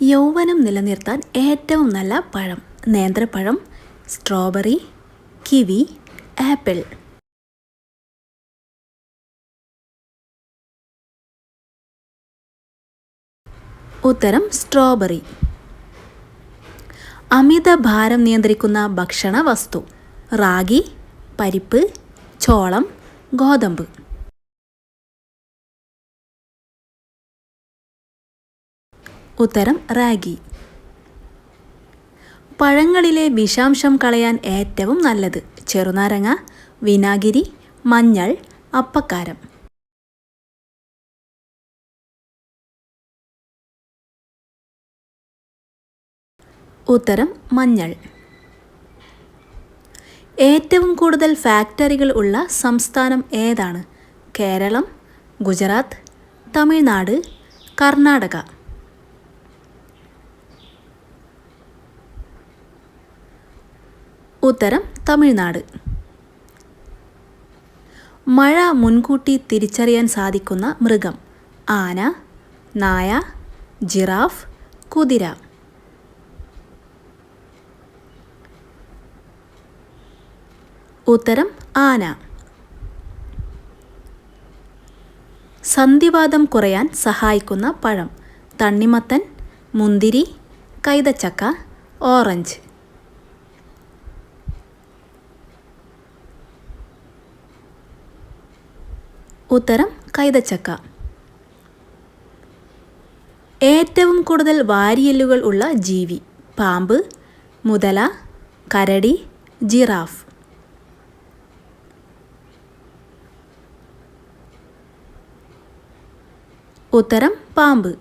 യൗവനം നിലനിർത്താൻ ഏറ്റവും നല്ല പഴം. നേന്ത്രപ്പഴം സ്ട്രോബെറി കിവി ആപ്പിൾ. ഉത്തരം സ്ട്രോബെറി. അമിത ഭാരം നിയന്ത്രിക്കുന്ന ഭക്ഷണ വസ്തു റാഗി പരിപ്പ് ചോളം ഗോതമ്പ്. ഉത്തരം റാഗി. പഴങ്ങളിലെ വിഷാംശം കളയാൻ ഏറ്റവും നല്ലത് ചെറുനാരങ്ങ വിനാഗിരി മഞ്ഞൾ അപ്പക്കാരം. ഉത്തരം മഞ്ഞൾ. ഏറ്റവും കൂടുതൽ ഫാക്ടറികൾ ഉള്ള സംസ്ഥാനം ഏതാണ്? കേരളം ഗുജറാത്ത് തമിഴ്നാട് കർണാടക. ഉത്തരം തമിഴ്നാട്. മഴ മുൻകൂട്ടി തിരിച്ചറിയാൻ സാധിക്കുന്ന മൃഗം. ആന നായ ജിറാഫ് കുതിര. ഉത്തരം ആന. സന്ധിവാദം കുറയാൻ സഹായിക്കുന്ന പഴം. തണ്ണിമത്തൻ മുന്തിരി കൈതച്ചക്ക ഓറഞ്ച്. ഉത്തരം കൈതച്ചക്ക. ഏറ്റവും കൂടുതൽ വാരിയെല്ലുകൾ ഉള്ള ജീവി പാമ്പ് മുതല കരടി ജിറാഫ്. ഉത്തരം പാമ്പ്.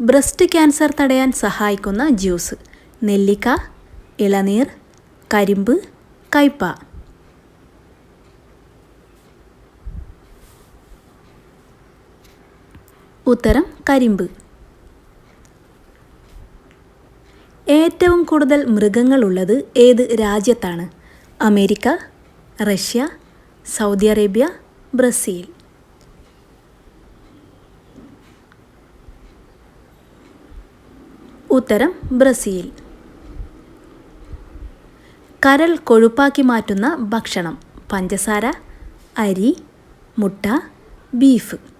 ബ്രസ്റ്റ് ക്യാൻസർ തടയാൻ സഹായിക്കുന്ന ജ്യൂസ്. നെല്ലിക്ക ഇളനീർ കരിമ്പ് കയ്പ ഉത്തരം കരിമ്പ്. ഏറ്റവും കൂടുതൽ മൃഗങ്ങളുള്ളത് ഏത് രാജ്യത്താണ്? America Russia Saudi Arabia Brazil. ഉത്തരം ബ്രസീൽ. കരൾ കൊഴുപ്പാക്കി മാറ്റുന്ന ഭക്ഷണം പഞ്ചസാര അരി മുട്ട ബീഫ്.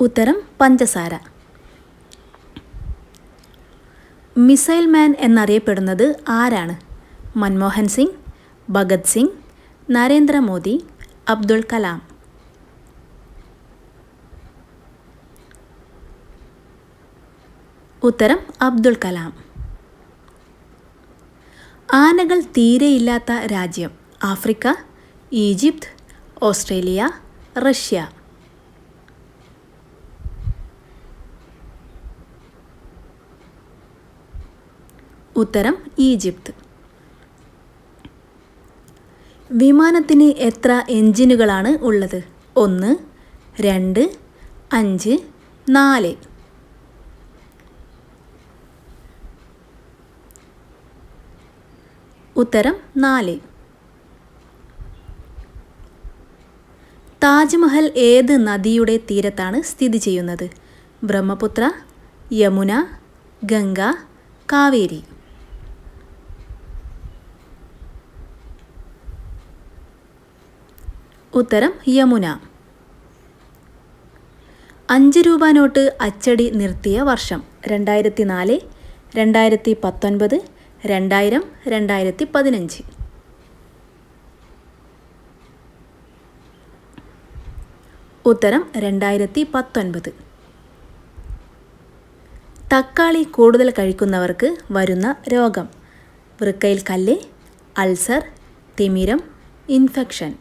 ഉത്തരം പഞ്ചസാര. മിസൈൽ മാൻ എന്നറിയപ്പെടുന്നത് ആരാണ്? മൻമോഹൻ സിംഗ് ഭഗത് സിംഗ് നരേന്ദ്രമോദി അബ്ദുൾ കലാം. ഉത്തരം അബ്ദുൾ കലാം. ആനകൾ തീരെയില്ലാത്ത രാജ്യം ആഫ്രിക്ക ഈജിപ്ത് ഓസ്ട്രേലിയ റഷ്യ. ഉത്തരം ഈജിപ്ത്. വിമാനത്തിന് എത്ര എഞ്ചിനുകളാണ് ഉള്ളത്? ഒന്ന് രണ്ട് അഞ്ച് നാല്. ഉത്തരം നാല്. താജ്മഹൽ ഏത് നദിയുടെ തീരത്താണ് സ്ഥിതി ചെയ്യുന്നത്? ബ്രഹ്മപുത്ര യമുന ഗംഗ കാവേരി. ഉത്തരം യമുന. അഞ്ച് രൂപ നോട്ട് അച്ചടി നിർത്തിയ വർഷം രണ്ടായിരത്തി നാല് രണ്ടായിരത്തി പത്തൊൻപത് രണ്ടായിരം രണ്ടായിരത്തി പതിനഞ്ച് ഉത്തരം രണ്ടായിരത്തി പത്തൊൻപത് തക്കാളി കൂടുതൽ കഴിക്കുന്നവർക്ക് വരുന്ന രോഗം വൃക്കയിൽ കല്ല് അൾസർ തിമിരം ഇൻഫെക്ഷൻ.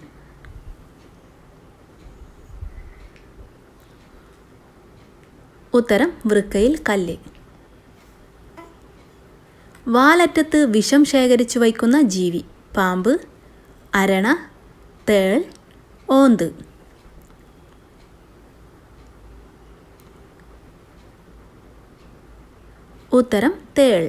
ഉത്തരം വൃക്കയിൽ കല്ല്. വാലറ്റത്ത് വിഷം ശേഖരിച്ചു വയ്ക്കുന്ന ജീവി. പാമ്പ് അരണ തേൾ ഓന്ത്. ഉത്തരം തേൾ.